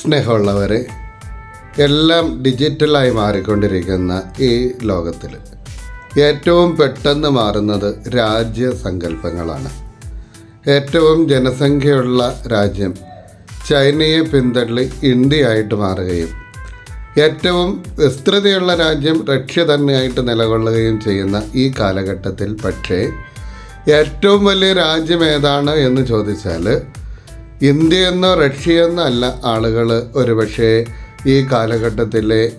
സ്നേഹമുള്ളവരെ എല്ലാം ഡിജിറ്റലായി മാറിക്കൊണ്ടിരിക്കുന്ന ഈ ലോകത്തിൽ ഏറ്റവും പെട്ടെന്ന് മാറുന്നത് രാജ്യസങ്കല്പങ്ങളാണ്. ഏറ്റവും ജനസംഖ്യയുള്ള രാജ്യം ചൈനയെ പിന്തള്ളി ഇന്ത്യയായിട്ട് മാറുകയും ഏറ്റവും വിസ്തൃതിയുള്ള രാജ്യം റഷ്യ തന്നെയായിട്ട് നിലകൊള്ളുകയും ചെയ്യുന്ന ഈ കാലഘട്ടത്തിൽ പക്ഷേ ഏറ്റവും വലിയ രാജ്യം ഏതാണ് എന്ന് ചോദിച്ചാൽ ഇന്ത്യയെന്നോ റഷ്യയെന്നോ അല്ല ആളുകൾ ഒരുപക്ഷേ ഈ കാലഘട്ടത്തിലെ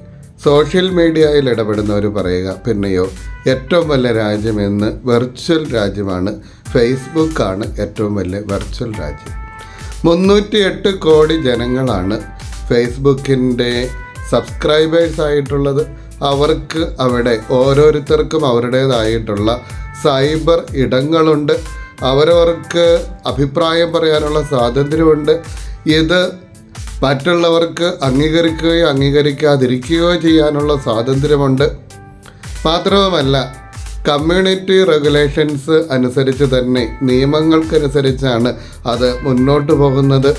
സോഷ്യൽ മീഡിയയിൽ ഇടപെടുന്നവർ പറയുക പിന്നെയോ ഏറ്റവും വലിയ രാജ്യമെന്ന് വെർച്വൽ രാജ്യമാണ്. ഫേസ്ബുക്കാണ് ഏറ്റവും വലിയ വെർച്വൽ രാജ്യം. മുന്നൂറ്റി എട്ട് കോടി ജനങ്ങളാണ് ഫേസ്ബുക്കിന്റെ സബ്സ്ക്രൈബേഴ്സ് ആയിട്ടുള്ളത്. അവർക്ക് അവിടെ ഓരോരുത്തർക്കും അവരുടേതായിട്ടുള്ള സൈബർ ഇടങ്ങളുണ്ട്. അവരവർക്ക് അഭിപ്രായം പറയാനുള്ള സ്വാതന്ത്ര്യമുണ്ട്. ഇത് മറ്റുള്ളവർക്ക് അംഗീകരിക്കുകയോ അംഗീകരിക്കാതിരിക്കുകയോ ചെയ്യാനുള്ള സ്വാതന്ത്ര്യമുണ്ട്. മാത്രവുമല്ല കമ്മ്യൂണിറ്റി റെഗുലേഷൻസ് അനുസരിച്ച് തന്നെ നിയമങ്ങൾക്കനുസരിച്ചാണ് അത് മുന്നോട്ട് പോകുന്നത്.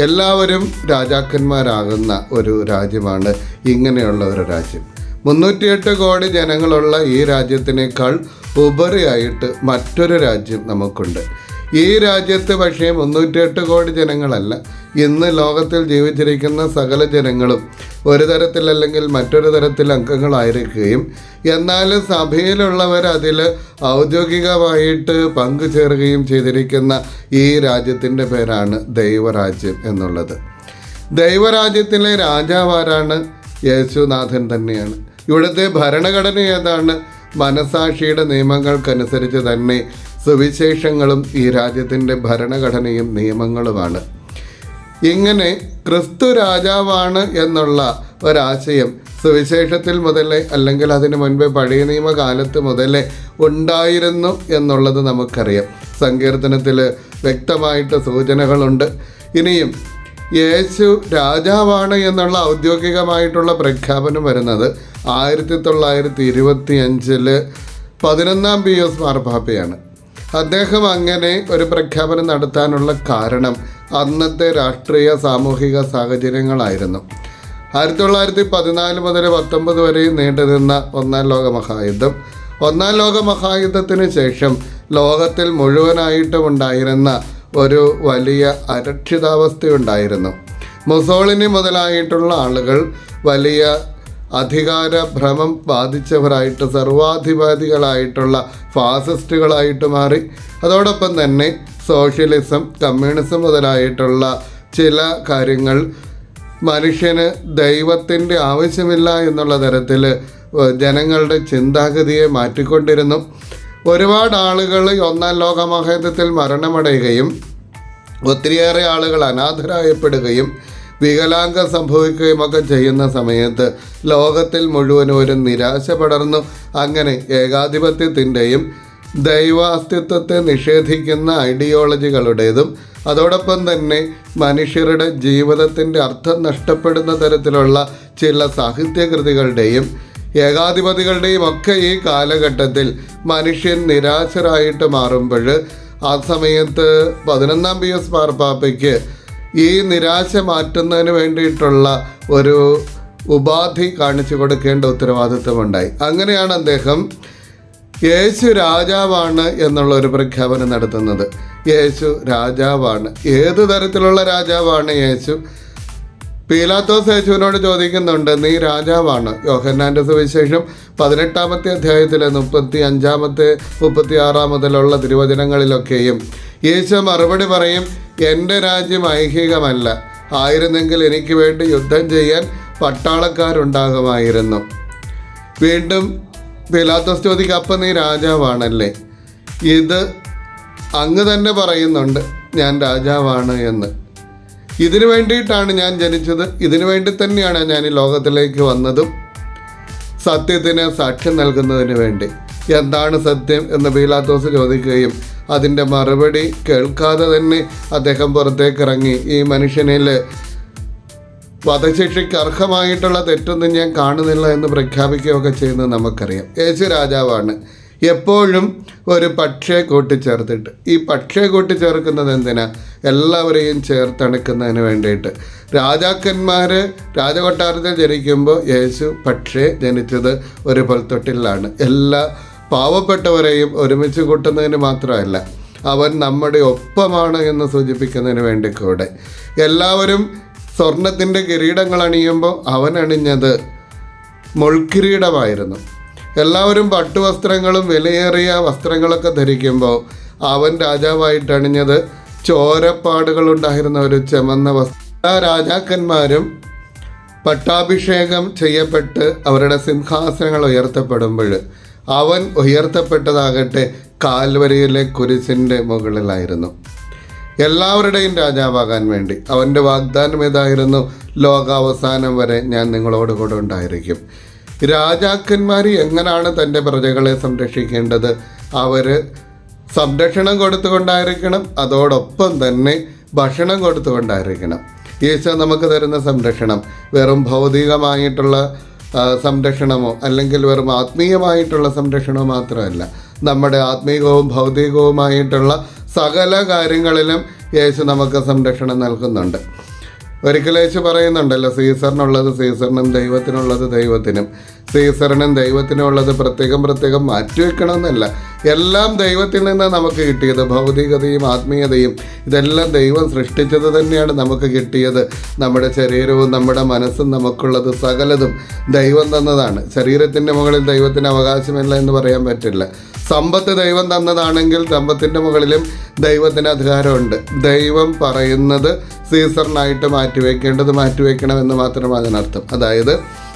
എല്ലാവരും രാജാക്കന്മാരാകുന്ന ഒരു രാജ്യമാണ് ഇങ്ങനെയുള്ള ഒരു രാജ്യം. മുന്നൂറ്റിയെട്ട് കോടി ജനങ്ങളുള്ള ഈ രാജ്യത്തിനേക്കാൾ ഉപരിയായിട്ട് മറ്റൊരു രാജ്യം നമുക്കുണ്ട്. ഈ രാജ്യത്ത് പക്ഷേ മുന്നൂറ്റിയെട്ട് കോടി ജനങ്ങളല്ല. ഇന്ന് ലോകത്തിൽ ജീവിച്ചിരിക്കുന്ന സകല ജനങ്ങളും ഒരു തരത്തിലല്ലെങ്കിൽ മറ്റൊരു തരത്തിൽ അംഗങ്ങളായിരിക്കുകയും എന്നാൽ സഭയിലുള്ളവർ അതിൽ ഔദ്യോഗികമായിട്ട് പങ്കുചേരുകയും ചെയ്തിരിക്കുന്ന ഈ രാജ്യത്തിന്റെ പേരാണ് ദൈവരാജ്യം എന്നുള്ളത്. ദൈവരാജ്യത്തിലെ രാജാവാരാണ് യേശുനാഥൻ തന്നെയാണ്. ഇവിടുത്തെ ഭരണഘടന ഏതാണ്? മനസാക്ഷിയുടെ നിയമങ്ങൾക്കനുസരിച്ച് തന്നെ സുവിശേഷങ്ങളും ഈ രാജ്യത്തിന്റെ ഭരണഘടനയും നിയമങ്ങളുമാണ്. ഇങ്ങനെ ക്രിസ്തു രാജാവാണ് എന്നുള്ള ഒരാശയം സുവിശേഷത്തിൽ മുതലേ അല്ലെങ്കിൽ അതിനു മുൻപേ പഴയ നിയമകാലത്ത് മുതലേ ഉണ്ടായിരുന്നു എന്നുള്ളത് നമുക്കറിയാം. സങ്കീർത്തനത്തിൽ വ്യക്തമായിട്ട് സൂചനകളുണ്ട്. ഇനിയും യേശു രാജാവാണ് എന്നുള്ള ഔദ്യോഗികമായിട്ടുള്ള പ്രഖ്യാപനം വരുന്നത് ആയിരത്തി തൊള്ളായിരത്തി ഇരുപത്തി അഞ്ചിൽ പതിനൊന്നാം പി എസ് മാർപ്പാപ്പയാണ് അദ്ദേഹം അങ്ങനെ ഒരു പ്രഖ്യാപനം നടത്താനുള്ള കാരണം അന്നത്തെ രാഷ്ട്രീയ സാമൂഹിക സാഹചര്യങ്ങളായിരുന്നു. ആയിരത്തി തൊള്ളായിരത്തി പതിനാല് മുതൽ പത്തൊമ്പത് വരെ നീണ്ടുനിന്ന ഒന്നാം ലോക മഹായുദ്ധം ഒന്നാം ലോക മഹായുദ്ധത്തിന് ശേഷം ലോകത്തിൽ മുഴുവനായിട്ടും ഉണ്ടായിരുന്ന ഒരു വലിയ അരക്ഷിതാവസ്ഥയുണ്ടായിരുന്നു. മുസോളിനി മുതലായിട്ടുള്ള ആളുകൾ വലിയ അധികാര ഭ്രമം ബാധിച്ചവരായിട്ട് സർവാധിപതികളായിട്ടുള്ള ഫാസിസ്റ്റുകളായിട്ട് മാറി. അതോടൊപ്പം തന്നെ സോഷ്യലിസം കമ്മ്യൂണിസം മുതലായിട്ടുള്ള ചില കാര്യങ്ങൾ മനുഷ്യന് ദൈവത്തിന്റെ ആവശ്യമില്ല എന്നുള്ള തരത്തിൽ ജനങ്ങളുടെ ചിന്താഗതിയെ മാറ്റിക്കൊണ്ടിരുന്നു. ഒരുപാട് ആളുകൾ ഒന്നാം ലോകമഹായുദ്ധത്തിൽ മരണമടയുകയും ഒത്തിരിയേറെ ആളുകൾ അനാഥരായപ്പെടുകയും വികലാംഗം സംഭവിക്കുകയും ഒക്കെ ചെയ്യുന്ന സമയത്ത് ലോകത്തിൽ മുഴുവനും ഒരു നിരാശ പടർന്നു. അങ്ങനെ ഏകാധിപത്യത്തിന്റെയും ദൈവാസ്തിത്വത്തെ നിഷേധിക്കുന്ന ഐഡിയോളജികളുടേതും അതോടൊപ്പം തന്നെ മനുഷ്യരുടെ ജീവിതത്തിന്റെ അർത്ഥം നഷ്ടപ്പെടുന്ന തരത്തിലുള്ള ചില സാഹിത്യകൃതികളുടെയും ഏകാധിപതികളുടെയും ഒക്കെ ഈ കാലഘട്ടത്തിൽ മനുഷ്യൻ നിരാശരായിട്ട് മാറുമ്പോൾ ആ സമയത്ത് പതിനൊന്നാം പി എസ് മാർപ്പാപ്പയ്ക്ക് ഈ നിരാശ മാറ്റുന്നതിന് വേണ്ടിയിട്ടുള്ള ഒരു ഉപാധി കാണിച്ചു കൊടുക്കേണ്ട ഉത്തരവാദിത്വമുണ്ടായി. അങ്ങനെയാണ് അദ്ദേഹം യേശു രാജാവാണ് എന്നുള്ള ഒരു പ്രഖ്യാപനം നടത്തുന്നത്. യേശു രാജാവാണ്. ഏത് തരത്തിലുള്ള രാജാവാണ് യേശു? പീലാത്തോസ് യേശുവിനോട് ചോദിക്കുന്നുണ്ട് നീ രാജാവാണ്. യോഹന്നാന്റെ സുവിശേഷം പതിനെട്ടാമത്തെ അധ്യായത്തിലെ മുപ്പത്തി അഞ്ചാമത്തെ മുപ്പത്തി ആറാം മുതലുള്ള തിരുവചനങ്ങളിലൊക്കെയും യേശു മറുപടി പറയും എന്റെ രാജ്യം ഐഹികമല്ല. ആയിരുന്നെങ്കിൽ എനിക്ക് വേണ്ടി യുദ്ധം ചെയ്യാൻ പട്ടാളക്കാരുണ്ടാകുമായിരുന്നു. വീണ്ടും പിലാത്തോസ് ചോദിക്കുക അപ്പം നീ രാജാവാണല്ലേ? ഇത് അങ്ങ് തന്നെ പറയുന്നുണ്ട് ഞാൻ രാജാവാണ് എന്ന്. ഇതിനു വേണ്ടിയിട്ടാണ് ഞാൻ ജനിച്ചത്. ഇതിനു വേണ്ടി തന്നെയാണ് ഞാൻ ഈ ലോകത്തിലേക്ക് വന്നതും സത്യത്തിന് സാക്ഷ്യം നൽകുന്നതിന് വേണ്ടി. എന്താണ് സത്യം എന്ന് ബീലാത്തോസ് ചോദിക്കുകയും അതിന്റെ മറുപടി കേൾക്കാതെ തന്നെ അദ്ദേഹം പുറത്തേക്ക് ഇറങ്ങി ഈ മനുഷ്യനിൽ വധശിക്ഷയ്ക്ക് അർഹമായിട്ടുള്ള തെറ്റൊന്നും ഞാൻ കാണുന്നില്ല എന്ന് പ്രഖ്യാപിക്കുകയൊക്കെ ചെയ്യുന്നത് നമുക്കറിയാം. യേശു രാജാവാണ്. എപ്പോഴും ഒരു പക്ഷേ കൂട്ടിച്ചേർത്തിട്ട്. ഈ പക്ഷേ കൂട്ടിച്ചേർക്കുന്നത് എന്തിനാ? എല്ലാവരെയും ചേർത്തണക്കുന്നതിന് വേണ്ടിയിട്ട്. രാജാക്കന്മാർ രാജകൊട്ടാരത്തിൽ ജനിക്കുമ്പോൾ യേശു പക്ഷേ ജനിച്ചത് ഒരു പൊൽത്തൊട്ടിലാണ് എല്ലാ പാവപ്പെട്ടവരെയും ഒരുമിച്ച് കൂട്ടുന്നതിന് മാത്രമല്ല അവൻ നമ്മുടെ ഒപ്പമാണ് എന്ന് സൂചിപ്പിക്കുന്നതിന് വേണ്ടി കൂടെ. എല്ലാവരും സ്വർണത്തിന്റെ കിരീടങ്ങൾ അണിയുമ്പോൾ അവൻ അണിഞ്ഞത് മുൾക്കിരീടമായിരുന്നു. എല്ലാവരും പട്ടുവസ്ത്രങ്ങളും വിലയേറിയ വസ്ത്രങ്ങളൊക്കെ ധരിക്കുമ്പോൾ അവൻ രാജാവായിട്ട് അണിഞ്ഞത് ചോരപ്പാടുകളുണ്ടായിരുന്ന ഒരു ചുമന്ന വസ്ത്ര രാജാക്കന്മാരും പട്ടാഭിഷേകം ചെയ്യപ്പെട്ട് അവരുടെ സിംഹാസനങ്ങൾ ഉയർത്തപ്പെടുമ്പോൾ അവൻ ഉയർത്തപ്പെട്ടതാകട്ടെ കാൽവരയിലെ കുരിശിന്റെ മുകളിലായിരുന്നു. എല്ലാവരുടെയും രാജാവാകാൻ വേണ്ടി. അവന്റെ വാഗ്ദാനം ഇതായിരുന്നു ലോകാവസാനം വരെ ഞാൻ നിങ്ങളോട് കൂടെ ഉണ്ടായിരിക്കും. രാജാക്കന്മാർ എങ്ങനെയാണ് തന്റെ പ്രജകളെ സംരക്ഷിക്കേണ്ടത്? അവർ സംരക്ഷണം കൊടുത്തുകൊണ്ടായിരിക്കണം അതോടൊപ്പം തന്നെ ഭക്ഷണം കൊടുത്തുകൊണ്ടായിരിക്കണം. ഈശോ നമുക്ക് തരുന്ന സംരക്ഷണം വെറും ഭൗതികമായിട്ടുള്ള സംരക്ഷണമോ അല്ലെങ്കിൽ വെറും ആത്മീയമായിട്ടുള്ള സംരക്ഷണമോ മാത്രമല്ല നമ്മുടെ ആത്മീകവും ഭൗതികവുമായിട്ടുള്ള സകല കാര്യങ്ങളിലും യേശു നമുക്ക് സംരക്ഷണം നൽകുന്നുണ്ട്. ഒരിക്കൽ യേശു പറയുന്നുണ്ടല്ലോ സീസറിനുള്ളത് സീസറിനും ദൈവത്തിനുള്ളത് ദൈവത്തിനും. സീസറിനും ദൈവത്തിനും ഉള്ളത് പ്രത്യേകം പ്രത്യേകം മാറ്റിവെക്കണമെന്നല്ല എല്ലാം ദൈവത്തിൽ നിന്ന് നമുക്ക് കിട്ടിയത്. ഭൗതികതയും ആത്മീയതയും ഇതെല്ലാം ദൈവം സൃഷ്ടിച്ചത് തന്നെയാണ് നമുക്ക് കിട്ടിയത്. നമ്മുടെ ശരീരവും നമ്മുടെ മനസ്സും നമുക്കുള്ളത് സകലതും ദൈവം തന്നതാണ്. ശരീരത്തിന്റെ മുകളിൽ ദൈവത്തിന് അവകാശമില്ല എന്ന് പറയാൻ പറ്റില്ല. സമ്പത്ത് ദൈവം തന്നതാണെങ്കിൽ സമ്പത്തിന്റെ മുകളിലും ദൈവത്തിന് അധികാരമുണ്ട്. ദൈവം പറയുന്നത് സീസറിനായിട്ട് മാറ്റിവെക്കേണ്ടത് മാറ്റിവെക്കണമെന്ന് മാത്രമാണ് അതിനർത്ഥം. അതായത്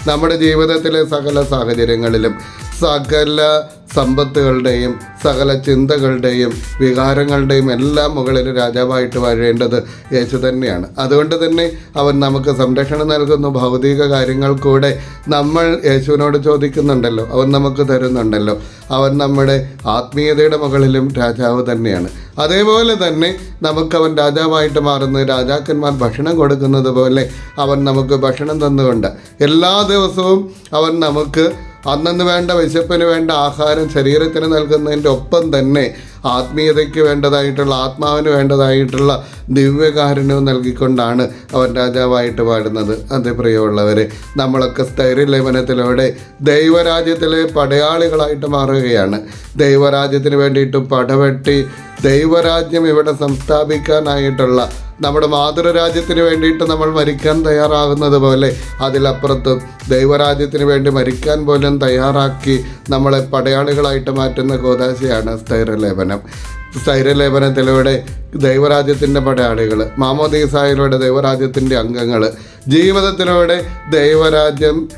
നമ്മുടെ ജീവിതത്തിലെ സകല സാഹചര്യങ്ങളിലും സകല സമ്പത്തുകളുടെയും സകല ചിന്തകളുടെയും വികാരങ്ങളുടെയും എല്ലാം മുകളിൽ രാജാവായിട്ട് വരേണ്ടത് യേശു തന്നെയാണ്. അതുകൊണ്ട് തന്നെ അവൻ നമുക്ക് സംരക്ഷണം നൽകുന്നു. ഭൗതിക കാര്യങ്ങൾ കൂടെ നമ്മൾ യേശുവിനോട് ചോദിക്കുന്നുണ്ടല്ലോ. അവൻ നമുക്ക് തരുന്നുണ്ടല്ലോ. അവൻ നമ്മുടെ ആത്മീയതയുടെ മുകളിലും രാജാവ് തന്നെയാണ്. അതേപോലെ തന്നെ നമുക്കവൻ രാജാവായിട്ട് മാറുന്ന. രാജാക്കന്മാർ ഭക്ഷണം കൊടുക്കുന്നത് പോലെ അവൻ നമുക്ക് ഭക്ഷണം തന്നുകൊണ്ട് എല്ലാ ദിവസവും അവൻ നമുക്ക് അന്നന്ന് വേണ്ട വിശപ്പിന് വേണ്ട ആഹാരം ശരീരത്തിന് നൽകുന്നതിന്റെ ഒപ്പം തന്നെ ആത്മീയതയ്ക്ക് വേണ്ടതായിട്ടുള്ള ആത്മാവിന് വേണ്ടതായിട്ടുള്ള ദിവ്യകാരുണ്യവും നൽകിക്കൊണ്ടാണ് അവൻ രാജാവായിട്ട് പാടുന്നത്. അതേ പ്രിയമുള്ളവരെ നമ്മളൊക്കെ സ്ഥൈര്യലേപനത്തിലൂടെ ദൈവരാജ്യത്തിലെ പടയാളികളായിട്ട് മാറുകയാണ്. ദൈവരാജ്യത്തിന് വേണ്ടിയിട്ട് പടവെട്ടി ദൈവരാജ്യം ഇവിടെ സംസ്ഥാപിക്കാനായിട്ടുള്ള നമ്മുടെ മാതൃരാജ്യത്തിന് വേണ്ടിയിട്ട് നമ്മൾ മരിക്കാൻ തയ്യാറാകുന്നത് പോലെ അതിലപ്പുറത്തും ദൈവരാജ്യത്തിന് വേണ്ടി മരിക്കാൻ പോലും തയ്യാറാക്കി നമ്മളെ പടയാളികളായിട്ട് മാറ്റുന്ന ഗോദാശയാണ് സ്ഥൈര്യലേപനം. സ്ഥൈര്യലേപനത്തിലൂടെ ദൈവരാജ്യത്തിന്റെ പടയാളികൾ മാമോദീസായിലൂടെ ദൈവരാജ്യത്തിന്റെ അംഗങ്ങൾ ജീവിതത്തിലൂടെ ദൈവരാജ്യം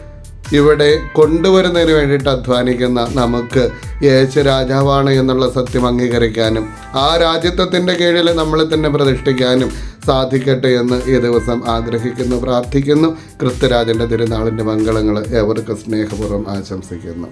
ഇവിടെ കൊണ്ടുവരുന്നതിന് വേണ്ടിയിട്ട് അധ്വാനിക്കുന്ന നമുക്ക് യേശു രാജാവാണ് എന്നുള്ള സത്യം അംഗീകരിക്കാനും ആ രാജ്യത്വത്തിന്റെ കീഴിൽ നമ്മളെ തന്നെ പ്രതിഷ്ഠിക്കാനും സാധിക്കട്ടെ എന്ന് ഈ ദിവസം ആഗ്രഹിക്കുന്നു പ്രാർത്ഥിക്കുന്നു. ക്രിസ്തുരാജന്റെ തിരുനാളിന്റെ മംഗളങ്ങൾ ഏവർക്കും സ്നേഹപൂർവം ആശംസിക്കുന്നു.